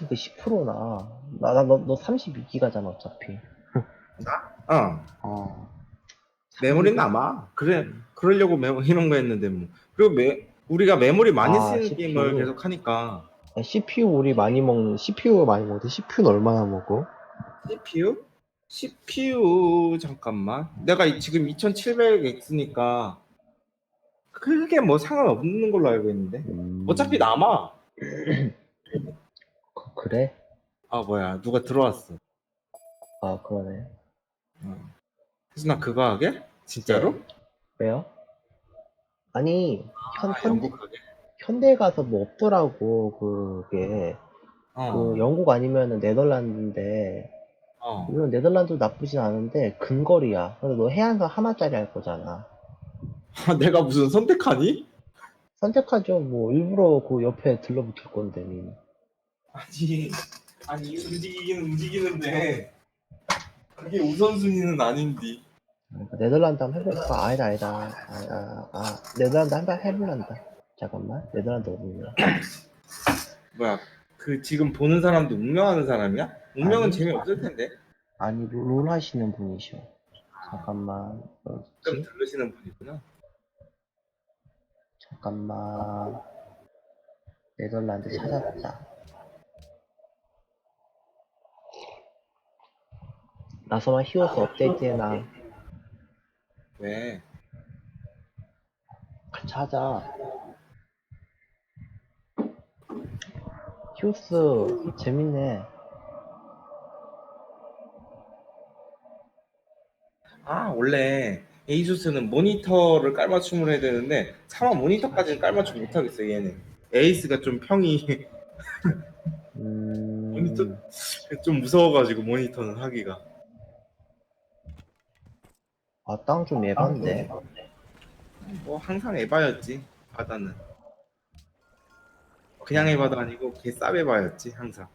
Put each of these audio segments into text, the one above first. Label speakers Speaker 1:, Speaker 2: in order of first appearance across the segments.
Speaker 1: 그 10%나. 나, 나, 너, 너 32기가잖아, 어차피.
Speaker 2: 어.
Speaker 1: 어.
Speaker 2: 메모리 남아. 그래, 그러려고 메모리 이런 거 했는데 뭐. 그리고 메, 우리가 메모리 많이
Speaker 1: 아,
Speaker 2: 쓰는
Speaker 1: CPU.
Speaker 2: 게임을 계속 하니까.
Speaker 1: 야, CPU 우리 많이 먹는, CPU 많이 먹는데, CPU는 얼마나 먹어?
Speaker 2: CPU? CPU 잠깐만. 내가 이- 지금 2700X니까 크게 뭐 상관없는 걸로 알고 있는데.
Speaker 1: 음,
Speaker 2: 어차피 남아.
Speaker 1: 그, 그래?
Speaker 2: 아 뭐야 누가 들어왔어.
Speaker 1: 아, 그러네.
Speaker 2: 그래서 나 그거 하게? 진짜로?
Speaker 1: 왜요? 아니, 현,
Speaker 2: 아,
Speaker 1: 현대,
Speaker 2: 영국 하게?
Speaker 1: 현대에 가서 뭐 없더라고, 그게.
Speaker 2: 어.
Speaker 1: 그, 영국 아니면은 네덜란드인데,
Speaker 2: 어.
Speaker 1: 물론 네덜란드도 나쁘진 않은데, 근거리야. 근데 너 해안선 하나짜리 할 거잖아.
Speaker 2: 아, 내가 무슨 선택하니?
Speaker 1: 선택하죠. 뭐, 일부러 그 옆에 들러붙을 건데, 니.
Speaker 2: 아니 아니 움직이기는 움직이는데 그게 우선순위는 아닌데.
Speaker 1: 그러니까 네덜란드 한번 해볼까? 아니다, 아니다. 아, 아, 아, 네덜란드 한번 해볼란다. 잠깐만. 네덜란드 어디냐?
Speaker 2: 뭐야 그 지금 보는 사람도 운명하는 사람이야? 운명은
Speaker 1: 아니.
Speaker 2: 재미없을 텐데.
Speaker 1: 아니, 롤, 롤 하시는 분이셔. 잠깐만.
Speaker 2: 좀
Speaker 1: 어디지?
Speaker 2: 들으시는 분이구나.
Speaker 1: 잠깐만. 네덜란드 찾았다. 나서만 히오스 업데이트 해놔.
Speaker 2: 왜?
Speaker 1: 같이 하자. 히오스 재밌네.
Speaker 2: 아 원래 에이수스는 모니터를 깔맞춤을 해야 되는데 차마 모니터까지는 깔맞춤 못하겠어 얘는. 에이스가 좀 평이
Speaker 1: 음...
Speaker 2: 모니터 좀 무서워가지고 모니터는 하기가.
Speaker 1: 아, 땅 좀 예반데.
Speaker 2: 뭐 항상 에바였지 바다는. 그냥 에바도 아니고 개쌉 에바였지 항상.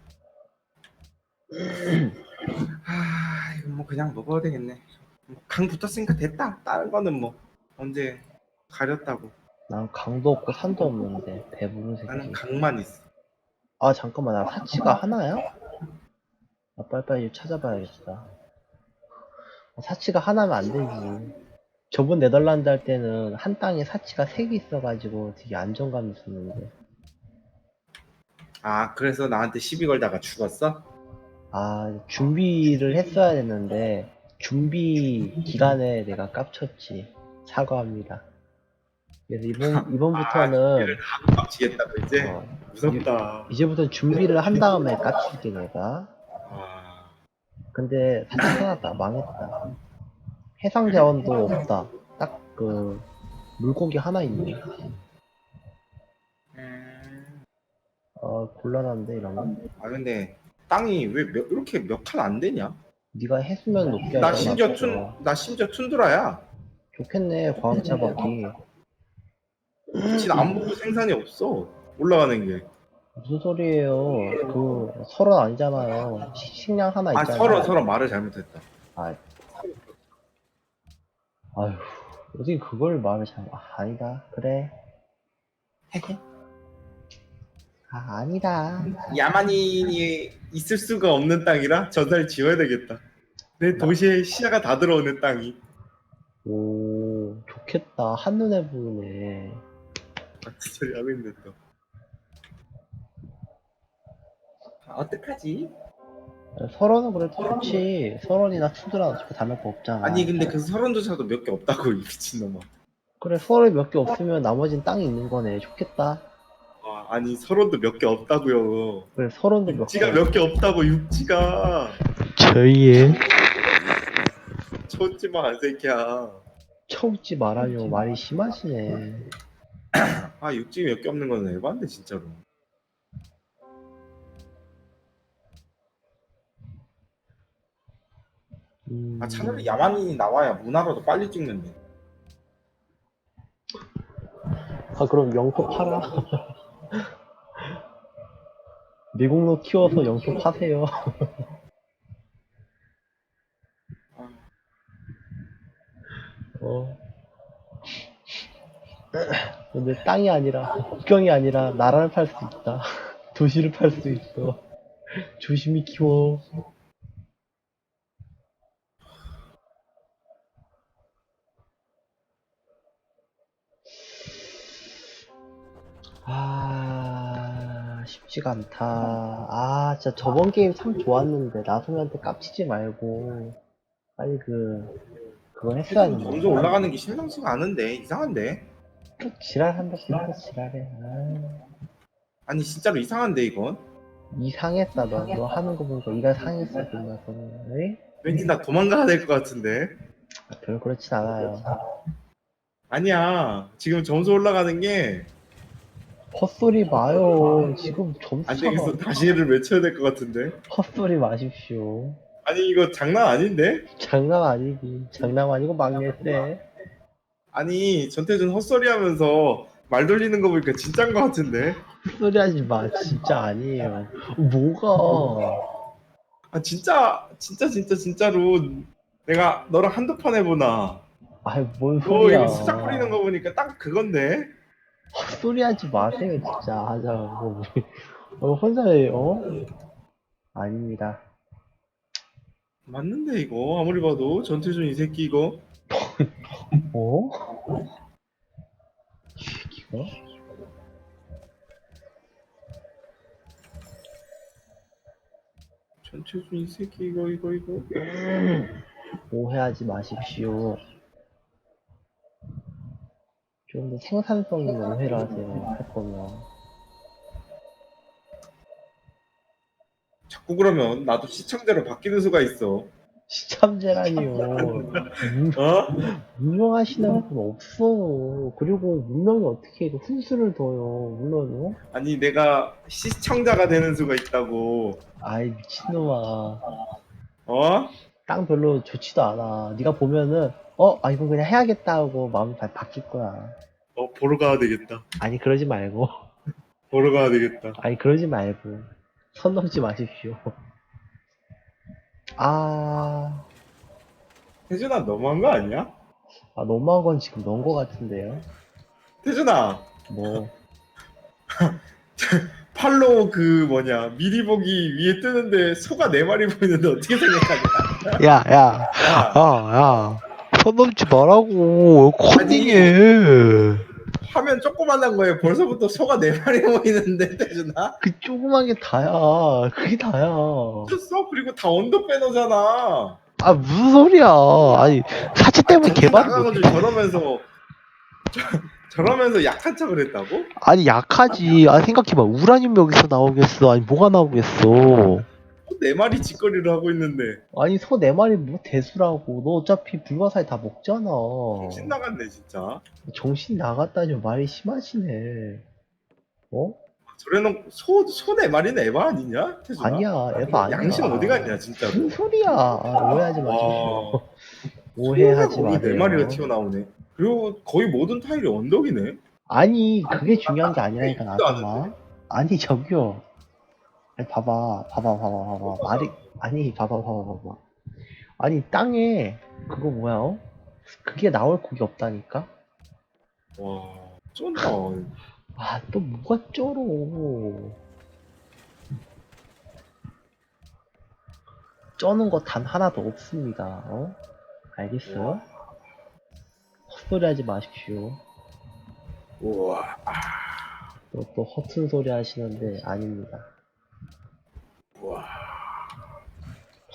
Speaker 2: 아 이거 뭐 그냥 먹어야 되겠네. 뭐강 붙었으니까 됐다. 다른 거는 뭐 언제 가렸다고.
Speaker 1: 난 강도 없고 산도 없는데 배부른
Speaker 2: 나는
Speaker 1: 새끼.
Speaker 2: 강만 있어.
Speaker 1: 아 잠깐만. 나 사치가 하나야? 아 빨리빨리 찾아봐야겠다. 아, 사치가 하나면 안 되지. 저번 네덜란드 할 때는 한 땅에 사치가 세 개 있어가지고 되게 안정감 있었는데.
Speaker 2: 아 그래서 나한테 시비 걸다가 죽었어?
Speaker 1: 아 준비를 했어야 됐는데 준비 기간에 내가 깝쳤지. 사과합니다. 그래서 이번 이번부터는
Speaker 2: 아 빡치겠다고 이제
Speaker 1: 어,
Speaker 2: 무섭다
Speaker 1: 이제부터 준비를 한 다음에 깝칠게 내가.
Speaker 2: 아,
Speaker 1: 근데 사치 하나다 망했다. 해상 자원도 없다. 딱 그 물고기 하나 있네.
Speaker 2: 음,
Speaker 1: 어 곤란한데 이러면.
Speaker 2: 아 근데 땅이 왜 몇- 이렇게 몇 칸 안 되냐?
Speaker 1: 네가 해수면 높게
Speaker 2: 나
Speaker 1: 하잖아,
Speaker 2: 심지어
Speaker 1: 그거.
Speaker 2: 툰, 나 심지어 툰드라야.
Speaker 1: 좋겠네 과학자 받기.
Speaker 2: 진짜 아무것도 생산이 없어. 올라가는 게.
Speaker 1: 무슨 소리예요? 그 설원 아니잖아요. 시- 식량 하나
Speaker 2: 아
Speaker 1: 있잖아.
Speaker 2: 서로 서로 말을 잘못했다.
Speaker 1: 아, 아휴 어떻게 그걸 말을 잘? 아, 아니다. 그래. 아 아니다.
Speaker 2: 야만인이 있을 수가 없는 땅이라 전사를 지어야 되겠다. 내 도시에 시야가 다 들어오는 땅이.
Speaker 1: 오 좋겠다. 한눈에 보이네.
Speaker 2: 소리 하고 있는데 또. 아, 어떡하지?
Speaker 1: 설원은 그래도 좋지. 설원이나 투드라 어차피 담을 거 없잖아.
Speaker 2: 아니 근데 그 서른도사도 몇 개 없다고 이 미친놈아.
Speaker 1: 그래 설원이 몇 개 없으면 나머진 땅이 있는 거네. 좋겠다.
Speaker 2: 아, 아니 서른도 몇 개 없다고요.
Speaker 1: 그래 설원도 몇 개.
Speaker 2: 육지가 몇개 없다고 육지가.
Speaker 1: 저희의
Speaker 2: 쳤지 마, 새끼야.
Speaker 1: 쳐웃지 말아요. 말이 심하시네.
Speaker 2: 아 육지 몇 개 없는 건 에반데 진짜로. 아 차라리 야만인이 나와야 문화로도 빨리 찍는데.
Speaker 1: 아 그럼 영토 팔아. 미국로 키워서 영토 파세요. 어. 근데 땅이 아니라 국경이 아니라 나라를 팔 수 있다. 도시를 팔 수 있어. 조심히 키워. 아, 쉽지가 않다. 아, 진짜 저번 게임 참 좋았는데, 나소미한테 깝치지 말고, 빨리 그, 그거 했어야 했는데.
Speaker 2: 점수 올라가는 게 심상치가 않은데 이상한데?
Speaker 1: 또 지랄한다, 또 지랄해. 아,
Speaker 2: 아니 진짜로 이상한데 이건?
Speaker 1: 이상했다, 너. 너 하는 거 보니까 이가 상했어, 끝나서. 에이?
Speaker 2: 왠지 나 도망가야 될 것 같은데?
Speaker 1: 아, 별 그렇진 않아요.
Speaker 2: 아니야 지금 점수 올라가는 게안
Speaker 1: 헛소리 마요. 지금 점수
Speaker 2: 되겠어 다시를 외쳐야 될 것 같은데?
Speaker 1: 헛소리 마십시오.
Speaker 2: 아니 이거 장난 아닌데?
Speaker 1: 장난 아니지. 장난 아니고 망했대.
Speaker 2: 아니 전태준 헛소리 하면서 말 돌리는 거 보니까 진짠 것 같은데?
Speaker 1: 헛소리 하지 마. 진짜 아니에요. 뭐가?
Speaker 2: 아 진짜 진짜 진짜 진짜로 내가 너랑 한두 판 해보나
Speaker 1: 아이, 뭔
Speaker 2: 너
Speaker 1: 소리야.
Speaker 2: 이거 수작 부리는 거 보니까 딱 그건데?
Speaker 1: 헛소리 하지 마세요, 진짜. 하자고. 어, 혼자, 어? 아닙니다.
Speaker 2: 맞는데 이거 아무리 봐도 전태준 이 새끼 이거
Speaker 1: 어? 이 새끼가?
Speaker 2: 전태준 이 새끼 이거 이거 이거
Speaker 1: 오해하지 마십시오. 좀 더 생산성 있는 오해를 하세요. 할 거면.
Speaker 2: 자꾸 그러면 나도 시청자로 바뀌는 수가 있어
Speaker 1: 시참제라니요. 문-
Speaker 2: 어?
Speaker 1: 문명하시는 분 없어. 그리고 문명이 어떻게 이거 훈수를 둬요. 물론, 어?
Speaker 2: 아니 내가 시청자가 되는 수가 있다고
Speaker 1: 아이, 미친놈아.
Speaker 2: 어?
Speaker 1: 땅 별로 좋지도 않아. 네가 보면은, 어, 아, 이거 그냥 해야겠다 하고 마음이 바, 바뀔 거야.
Speaker 2: 어 보러 가야 되겠다
Speaker 1: 아니, 그러지 말고.
Speaker 2: 보러 가야 되겠다
Speaker 1: 아니, 그러지 말고. 선 넘지 마십시오. 아,
Speaker 2: 태준아 너무한 거 아니야?
Speaker 1: 아, 너무한 건 지금 넣은 거 같은데요?
Speaker 2: 태준아
Speaker 1: 뭐,
Speaker 2: 팔로우 그 뭐냐 미리 보기 위에 뜨는데 소가 네 마리 보이는데 어떻게 생각하냐?
Speaker 1: 야, 야,
Speaker 2: 야,
Speaker 1: 야, 야. 선 넘지 말라고.
Speaker 2: 컨닝해. 화면 조그만한 거에 벌써부터 소가 네 마리 보이는데 태준아?
Speaker 1: 그 조그만 게 다야. 그게 다야.
Speaker 2: 미쳤어? 그리고 다 언더 빼놓잖아.
Speaker 1: 아, 무슨 소리야. 아니, 사치 때문에 개발
Speaker 2: 나가가지고 저러면서 저, 저러면서 약한 척을 했다고?
Speaker 1: 아니, 약하지. 아, 생각해봐. 우라늄 여기서 나오겠어. 아니, 뭐가 나오겠어.
Speaker 2: 네 마리 짓거리를 하고 있는데
Speaker 1: 아니, 소 네 마리 뭐 대수라고. 너 어차피 불가사리 다 먹잖아.
Speaker 2: 정신 나갔네 진짜.
Speaker 1: 정신 나갔다니 말이 심하시네. 어?
Speaker 2: 저래놓고 소소네 마리는 에바 아니냐? 태준아?
Speaker 1: 아니야, 에바 아니야.
Speaker 2: 양심 어디 갔냐 진짜로.
Speaker 1: 무슨 소리야. 아, 오해하지 마십시오.
Speaker 2: 와.
Speaker 1: 오해하지
Speaker 2: 소가 거의
Speaker 1: 마세요.
Speaker 2: 네 마리가 튀어나오네. 그리고 거의 모든 타일이 언덕이네.
Speaker 1: 아니, 그게 중요한 게 아니라니까,
Speaker 2: 있지도
Speaker 1: 나도 마. 아니, 저기요. 아니, 봐봐, 봐봐, 봐봐, 봐봐. 말이, 아니, 봐봐, 봐봐, 봐봐. 아니, 땅에, 그거 뭐야, 어? 그게 나올 곡이 없다니까?
Speaker 2: 와 쩐다.
Speaker 1: 아, 또 뭐가 쩔어. 쩌는 거 단 하나도 없습니다, 어? 알겠어? 헛소리 하지 마십시오.
Speaker 2: 우와.
Speaker 1: 또, 또 허튼 소리 하시는데, 아닙니다.
Speaker 2: 우와.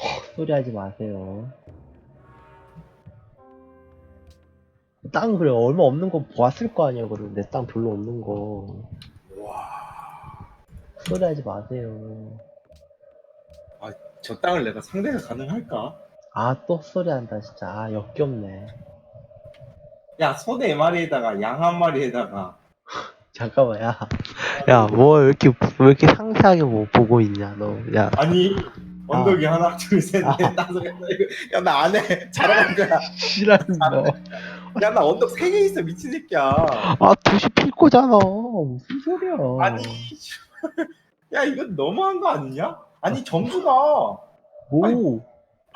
Speaker 1: 헛 소리 하지 마세요. 땅 그래 얼마 없는 거 보았을 거 아니야 그럼 내 땅 별로 없는 거
Speaker 2: 우와.
Speaker 1: 헛소리 하지 마세요
Speaker 2: 저 땅을 내가 상대가 가능할까?
Speaker 1: 아또 헛소리 한다 진짜 아 역겹네
Speaker 2: 야, 소네 마리에다가 양 한 마리에다가
Speaker 1: 잠깐만 야 야 뭐 이렇게 왜 이렇게 상세하게 뭐 보고 있냐 너 야.
Speaker 2: 아니 언덕이 하나 둘셋넷
Speaker 1: 아.
Speaker 2: 다섯 일곱 야나 안해 잘하는 거야.
Speaker 1: 싫어한다
Speaker 2: 야. 나 언덕 세 개 있어 미친 새끼야.
Speaker 1: 아 도시 필 거잖아. 무슨 소리야.
Speaker 2: 아니 야 이건 너무한 거 아니냐? 아니 점수가.
Speaker 1: 뭐?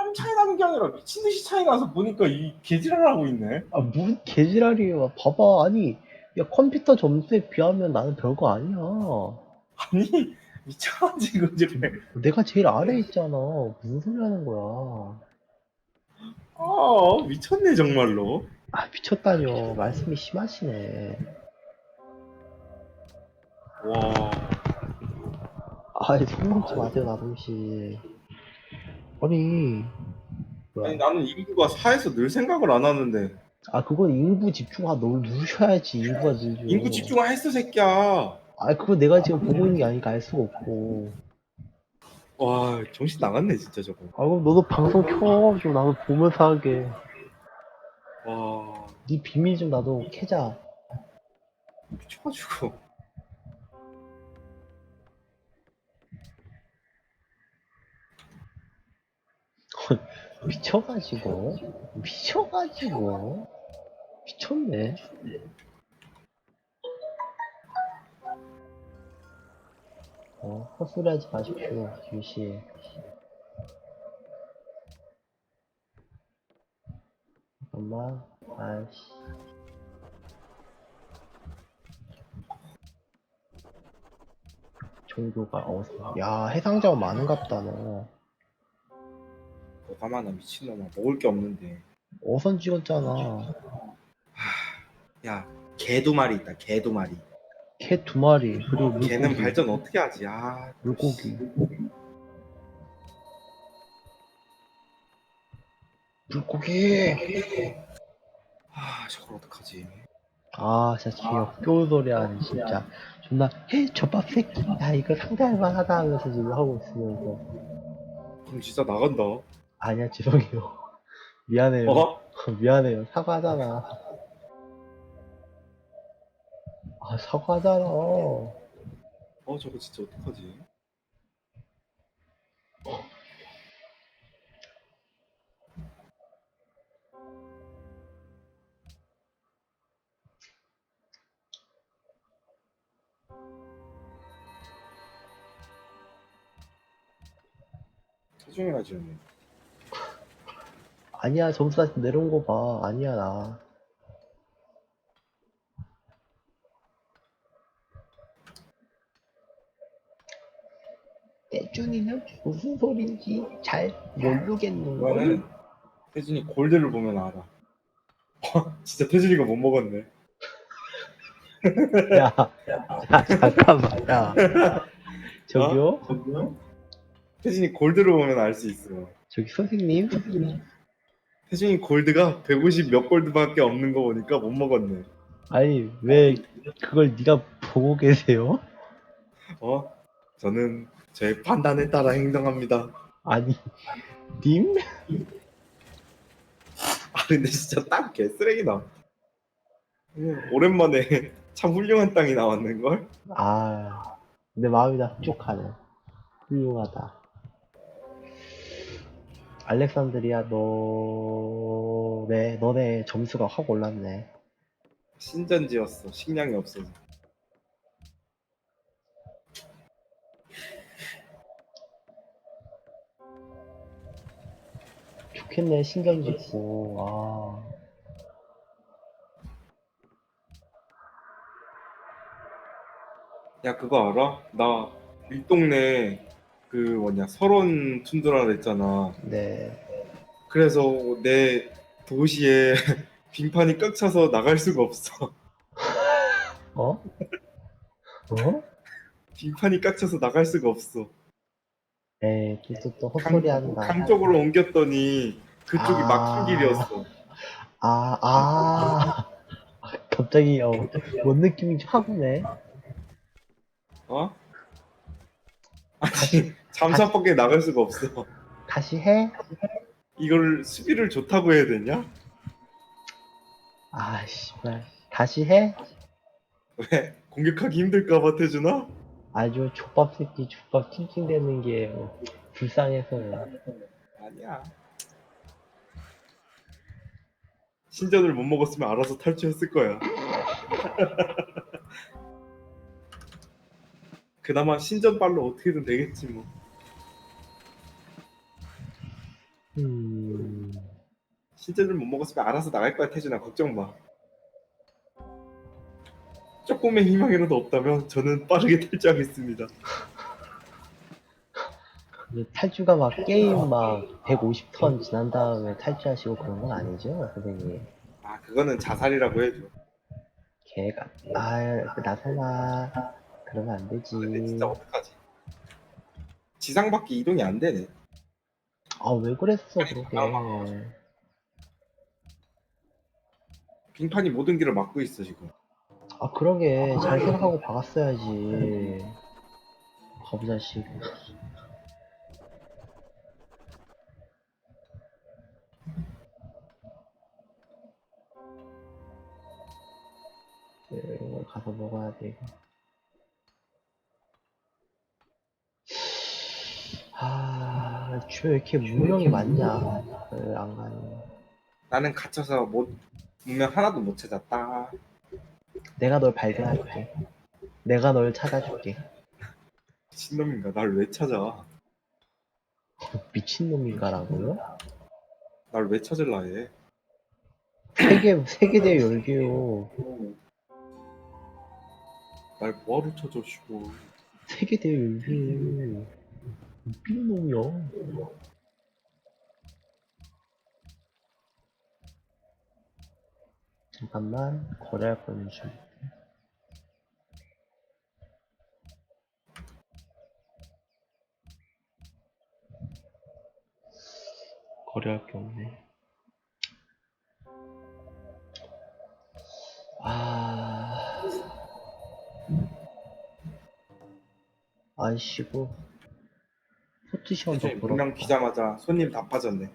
Speaker 2: 좀 차이 나는 게 아니라 미친 듯이 차이 나서 보니까 이 개지랄 하고 있네.
Speaker 1: 아, 무슨 개지랄이에요. 봐봐. 아니, 야, 컴퓨터 점수에 비하면 나는 별거 아니야.
Speaker 2: 아니 미쳐가지고 지금.
Speaker 1: 내가 제일 아래에 있잖아. 무슨 소리 하는 거야.
Speaker 2: 아 미쳤네 정말로.
Speaker 1: 아, 미쳤다뇨. 말씀이 심하시네.
Speaker 2: 와.
Speaker 1: 아이, 손 놓지 마세요, 나동씨. 아니, 뭐야.
Speaker 2: 아니 나는 인구가 4에서 늘 생각을 안 하는데
Speaker 1: 아, 그건 인구 집중화 널 누르셔야지, 인구가 늘죠.
Speaker 2: 인구 집중화 했어 새끼야.
Speaker 1: 아, 그건 내가 지금 보고 있는 게 아니니까 알 수가 없고.
Speaker 2: 와 정신 나갔네 진짜 저거.
Speaker 1: 아, 그럼 너도 방송 켜가지고 나도 보면서 하게.
Speaker 2: 와
Speaker 1: 네 비밀 좀 나도 캐자.
Speaker 2: 미쳐가지고.
Speaker 1: 미쳐가지고. 미쳐가지고. 미쳤네. 어, 헛소리 하지 마십시오, 김씨. 잠깐만, 아이씨. 종교가 어서. 야, 해상자원 많은갑다, 너.
Speaker 2: 뭐가 많아 미친놈아 먹을 게 없는데.
Speaker 1: 어선 찍었잖아.
Speaker 2: 야 개 두 마리 있다 개 두 마리.
Speaker 1: 개 두 마리, 그리고 물고기.
Speaker 2: 걔는 발전 어떻게 하지? 아
Speaker 1: 물고기. 물고기!
Speaker 2: 아 저걸 어떡하지?
Speaker 1: 아, 진짜 지금 뼈 소리 하네, 진짜. 존나, 헤, 젖밥 새끼. 야, 이거 상대할 만하다 하면서 지금 하고 있으면서.
Speaker 2: 그럼 진짜 나간다.
Speaker 1: 아니야, 죄송해요. 미안해요.
Speaker 2: 어?
Speaker 1: 미안해요. 사과하잖아. 아, 사과하잖아.
Speaker 2: 어 저거 진짜 어떡하지? 사중이라 지었네.
Speaker 1: 아니야, 점수 다시 내려온 거 봐. 아니야, 나. 떼준이는 무슨 소린지 잘 모르겠는 걸.
Speaker 2: 이거는 태준이 골드를 보면 알아. 와, 진짜 태준이가 못 먹었네.
Speaker 1: 야, 야, 잠깐만, 야. 저기요?
Speaker 2: 저기요? 태준이 골드를 보면 알 수 있어.
Speaker 1: 저기 선생님?
Speaker 2: 태준이 골드가 150 몇 골드밖에 없는 거 보니까 못 먹었네.
Speaker 1: 아니, 왜 그걸 네가 보고 계세요?
Speaker 2: 어? 저는 저의 판단에 따라 행동합니다.
Speaker 1: 아니, 님?
Speaker 2: 아 근데 진짜 땅 개쓰레기다. 음, 오랜만에 참 훌륭한 땅이 나왔는 걸.
Speaker 1: 아, 내 마음이 다 흡족하네. 훌륭하다. 알렉산드리아, 너, 네, 너네 점수가 확 올랐네.
Speaker 2: 신전지였어. 식량이 없어서.
Speaker 1: 좋겠네, 신경 짓고, 아.
Speaker 2: 야 그거 알아? 나 일동네 그 뭐냐 설원 툰드라 그랬잖아.
Speaker 1: 네.
Speaker 2: 그래서 내 도시에 빙판이 꽉 차서 나갈 수가 없어.
Speaker 1: 어? 어?
Speaker 2: 빙판이 꽉 차서 나갈 수가 없어.
Speaker 1: 에이, 또, 또, 또 헛소리 한다.
Speaker 2: 강 쪽으로 옮겼더니 그쪽이
Speaker 1: 아.
Speaker 2: 막힌 길이었어.
Speaker 1: 아, 아. 갑자기, 어, 뭔 느낌인지 확 오네.
Speaker 2: 어? 아니 잠수함밖에 나갈 수가 없어.
Speaker 1: 다시 해?
Speaker 2: 이걸 수비를 좋다고 해야 되냐?
Speaker 1: 아, 씨발. 다시 해?
Speaker 2: 왜? 공격하기 힘들까봐 태준아?
Speaker 1: 아주 족밥 새끼 족밥 팅팅대는 게 어, 불쌍해서요.
Speaker 2: 아니야. 신전을 못 먹었으면 알아서 탈출했을 거야. 그나마 신전 발로 어떻게든 되겠지 뭐.
Speaker 1: 음,
Speaker 2: 신전을 못 먹었으면 알아서 나갈 거야 태준아 걱정 마. 조금의 희망이라도 없다면 저는 빠르게 탈주하겠습니다.
Speaker 1: 탈주가 막 게임 막 150턴 지난 다음에 탈주하시고 그런 건 아니죠, 선생님?
Speaker 2: 아 그거는 자살이라고 해줘.
Speaker 1: 걔가 아 나설마 그러면 안 되지.
Speaker 2: 근데 진짜 어떡하지? 지상밖에 이동이 안 되네.
Speaker 1: 아 왜 그랬어 그러게.
Speaker 2: 빙판이 모든 길을 막고 있어 지금.
Speaker 1: 아 그러게 잘 생각하고 박았어야지. 거부자식. 네, 이걸 가서 먹어야 돼 이거. 아, 주왜 이렇게 문명이 많냐? 왜 안 가니?
Speaker 2: 나는 갇혀서 못 분명 하나도 못 찾았다.
Speaker 1: 내가 널 발견할게. 내가 널 찾아줄게.
Speaker 2: 신놈인가? 날 왜 찾아?
Speaker 1: 미친놈인가라고요?
Speaker 2: 날 왜 찾을라 해?
Speaker 1: 세계, 세계대회 열기요.
Speaker 2: 날 뭐하러 찾아 씨고.
Speaker 1: 세계대회 열기요. 미친 놈이야. 잠깐만, 거래할 거는 좀. 거래할 게 없네. 아. 아이씨고. 포트시험도
Speaker 2: 세준이 분명. 기자마자 손님 다 빠졌네.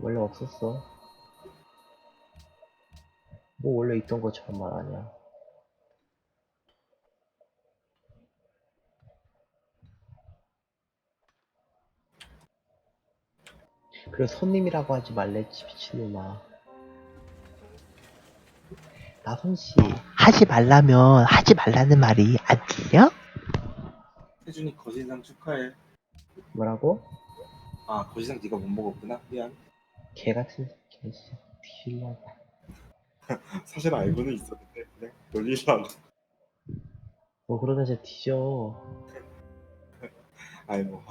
Speaker 1: 원래 없었어. 뭐 원래 있던 것처럼 말하냐. 그래 손님이라고 하지 말랬지 미친놈아. 나선 씨 하지 말라면 하지 말라는 말이 안 들려?
Speaker 2: 세준이 거진상 축하해.
Speaker 1: 뭐라고?
Speaker 2: 아 거진상 네가 못 먹었구나. 미안.
Speaker 1: 개같은 개씨 뒤질려고.
Speaker 2: 사실 알고는 있었는데 그냥 놀리려고.
Speaker 1: 뭐 그러다 쟤 뒤져.
Speaker 2: 아이 뭐.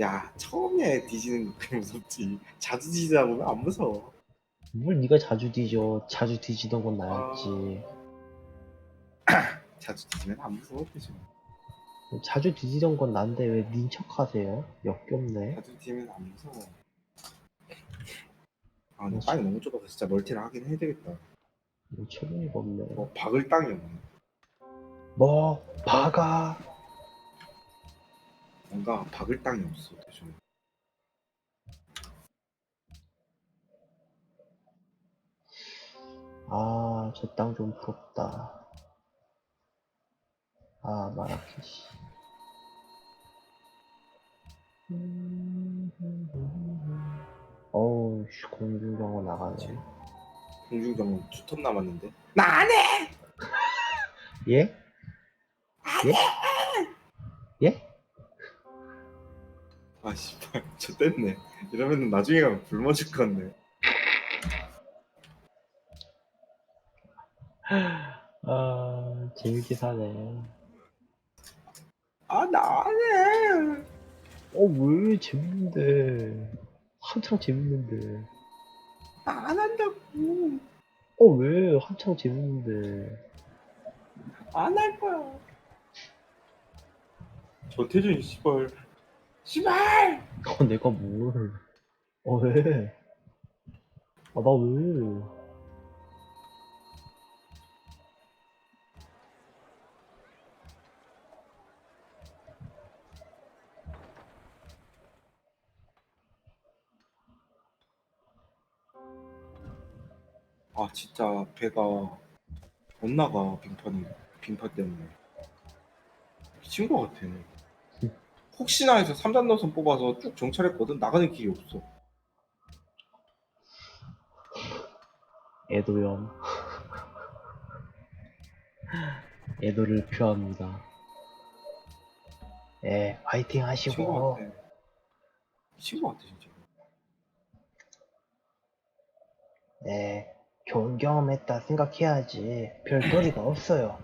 Speaker 2: 야 처음에 뒤지는 거 그게 무섭지. 자주 뒤지다 보면 안 무서워.
Speaker 1: 뭘 네가 자주 뒤져. 자주 뒤지던 건 나였지.
Speaker 2: 자주 뒤지면 안 무서워 세준.
Speaker 1: 자주 뒤지던 건 난데 왜 닌 척하세요? 역겹네.
Speaker 2: 뒤지면 안 무서워. 아 근데 땅이 너무 좁아서 진짜 멀티를 하긴 해야 되겠다.
Speaker 1: 뭐 철이가 없네.
Speaker 2: 뭐 박을 땅이 없네.
Speaker 1: 뭐 박아.
Speaker 2: 뭔가 박을 땅이 없어 대준.
Speaker 1: 아, 저 땅 좀 부럽다. 아, 마라케시. 어우, 씨, 공중경호 나가네.
Speaker 2: 공중정원 두턴 남았는데. 나 안 해.
Speaker 1: 예? 예? 예?
Speaker 2: 아 씨발 저 뗐네. 이러면 나중에 가면 굶어 죽겠네.
Speaker 1: 아, 재밌게 사네.
Speaker 2: 아나안 해.
Speaker 1: 어, 왜? 재밌는데. 한창 재밌는데.
Speaker 2: 안 한다고.
Speaker 1: 어, 왜? 한창 재밌는데.
Speaker 2: 안 할 거야. 조태준 씨발. 씨발.
Speaker 1: 어, 내가 뭘. 어, 왜? 아, 나 왜?
Speaker 2: 아 진짜 배가 못 나가 빙판이 빙판 때문에 미친 거 같아. 혹시나 해서 3단 노선 뽑아서 쭉 정찰했거든 나가는 길이 없어.
Speaker 1: 애도염. 애도를 표합니다. 예, 화이팅
Speaker 2: 미친 거
Speaker 1: 하시고.
Speaker 2: 같아. 미친 거 같아 진짜.
Speaker 1: 네, 좋은 경험했다 생각해야지. 별 도리가 없어요.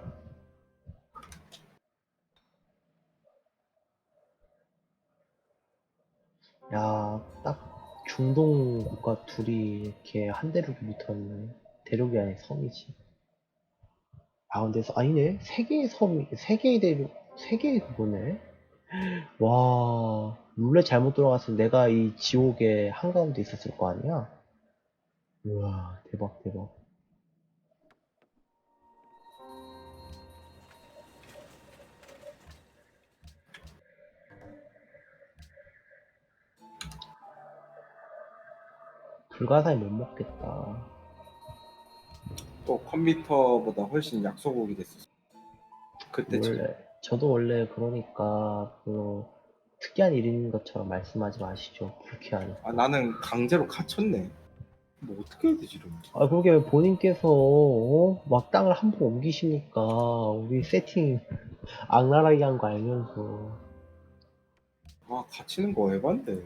Speaker 1: 야, 딱 중동 국가 둘이 이렇게 한 대륙에 붙어있네. 대륙이 아니 섬이지. 아, 근데 서- 아니네. 세 개의 섬이, 세 개의 대륙, 세 개의 그거네. 와, 룰렛 잘못 들어갔으면 내가 이 지옥의 한가운데 있었을 거 아니야? 우와, 대박, 대박. 불가사리 못 먹겠다.
Speaker 2: 또 컴퓨터보다 훨씬 약소국이 됐어. 그때 참-
Speaker 1: 원래 저도 원래 그러니까 그 특이한 일인 것처럼 말씀하지 마시죠. 불쾌하니.
Speaker 2: 아 나는 강제로 갇혔네. 뭐 어떻게 해야 되지 이러면.
Speaker 1: 아 그러게 왜 본인께서 어? 막 땅을 한 번 옮기십니까? 우리 세팅 악랄하게 한 거 알면서
Speaker 2: 아 갇히는 거 에반데.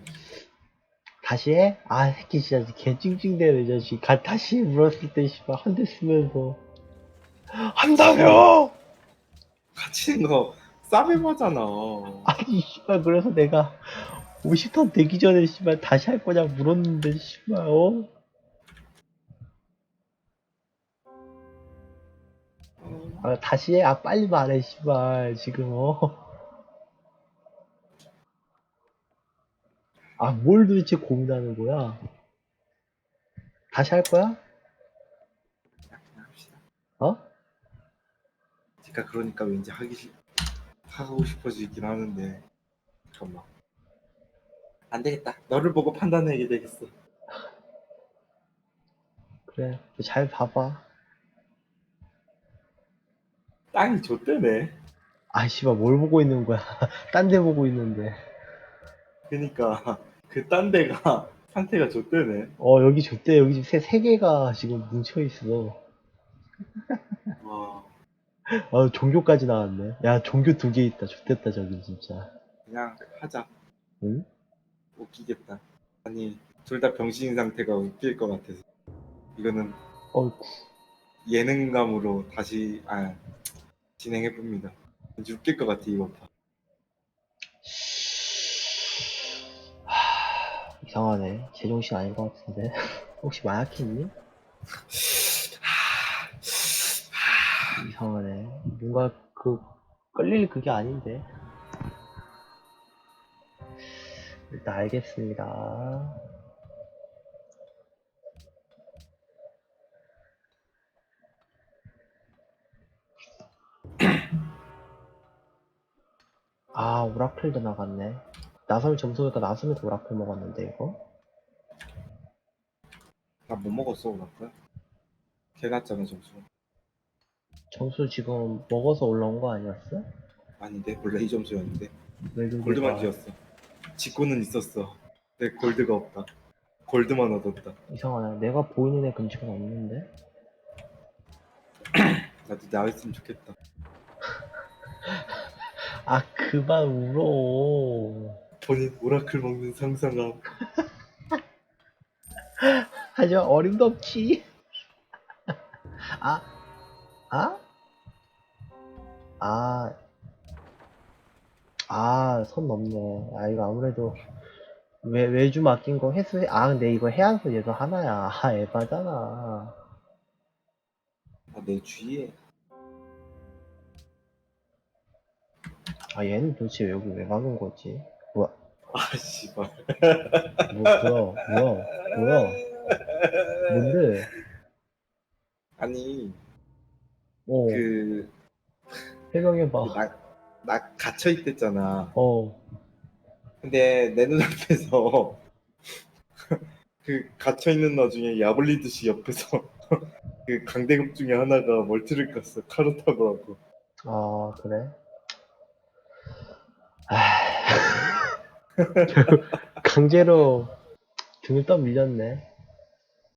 Speaker 1: 다시 해? 아 새끼 진짜 개 찡찡대네 이 자식. 가, 다시 해 물었을 때 씨발 한 대 쓰면서 한다며!
Speaker 2: 갇히는 거 싸매마잖아.
Speaker 1: 아니 씨발 그래서 내가 50턴 되기 전에 씨발 다시 할 거냐 물었는데 씨발 어? 아, 다시 해? 아, 빨리 말해, 씨발. 지금, 어? 아, 뭘 도대체 고민하는 거야? 다시 할 거야?
Speaker 2: 합시다.
Speaker 1: 어?
Speaker 2: 제가 그러니까 왠지 하기 싫 하고 싶어지긴 하는데 잠깐만. 안 되겠다. 너를 보고 판단하게 되겠어.
Speaker 1: 그래, 잘 봐봐.
Speaker 2: 땅이 좆대네.
Speaker 1: 아, 씨발, 뭘 보고 있는 거야? 딴 데 보고 있는데.
Speaker 2: 그니까 그 딴 데가 상태가 좆대네.
Speaker 1: 어, 여기 좋대. 여기 지금 세, 세 개가 지금 뭉쳐 있어.
Speaker 2: 와
Speaker 1: 아, 종교까지 나왔네. 야, 종교 두 개 있다. 좋댔다, 저기, 진짜.
Speaker 2: 그냥 하자.
Speaker 1: 응?
Speaker 2: 웃기겠다. 아니 둘 다 병신 상태가 웃길 것 같아서 이거는
Speaker 1: 어이쿠.
Speaker 2: 예능감으로 다시 아 진행해 봅니다. 왠지 웃길 것 같아 봐.
Speaker 1: 하... 이상하네. 제정신 아닌 것 같은데. 혹시 마약했니? 이상하네. 뭔가 그 끌릴 그게 아닌데. 일단 알겠습니다. 아, 오라클도 나갔네. 나섬이 점수니까 나섬에서 오라클 먹었는데, 이거?
Speaker 2: 나 못 먹었어 오라클. 개 낮잖아 점수.
Speaker 1: 점수 지금 먹어서 올라온 거 아니었어?
Speaker 2: 아닌데 원래 이 점수였는데 골드만
Speaker 1: 다
Speaker 2: 지었어. 직구는 있었어. 내 골드가 없다. 골드만 얻었다.
Speaker 1: 이상하네. 내가 보이는 애 근처는 없는데?
Speaker 2: 나도 나왔으면 좋겠다.
Speaker 1: 아, 그만 울어.
Speaker 2: 본인 오라클 먹는 상상함.
Speaker 1: 하지만 어림도 없지. 아, 아? 아, 아, 선 넘네. 아, 이거 아무래도 외, 외주 맡긴 거 회수해. 아, 근데 이거 해안서 얘도 하나야. 아, 에바잖아.
Speaker 2: 아, 내 주위에
Speaker 1: 아, 얘는 도대체 여기 왜 막은 거지? 뭐야,
Speaker 2: 아 씨발.
Speaker 1: 뭐, 뭐야, 뭐야, 뭐야, 뭔데?
Speaker 2: 아니
Speaker 1: 어,
Speaker 2: 그
Speaker 1: 해명해봐.
Speaker 2: 나, 나 갇혀 있댔잖아.
Speaker 1: 어,
Speaker 2: 근데 내 눈앞에서 그 갇혀 있는 와중에 야블리듯이 옆에서 그 강대급 중에 하나가 멀티를 깠어 카르타고라고.
Speaker 1: 아, 그래? 아, 강제로 등을 떠 밀렸네.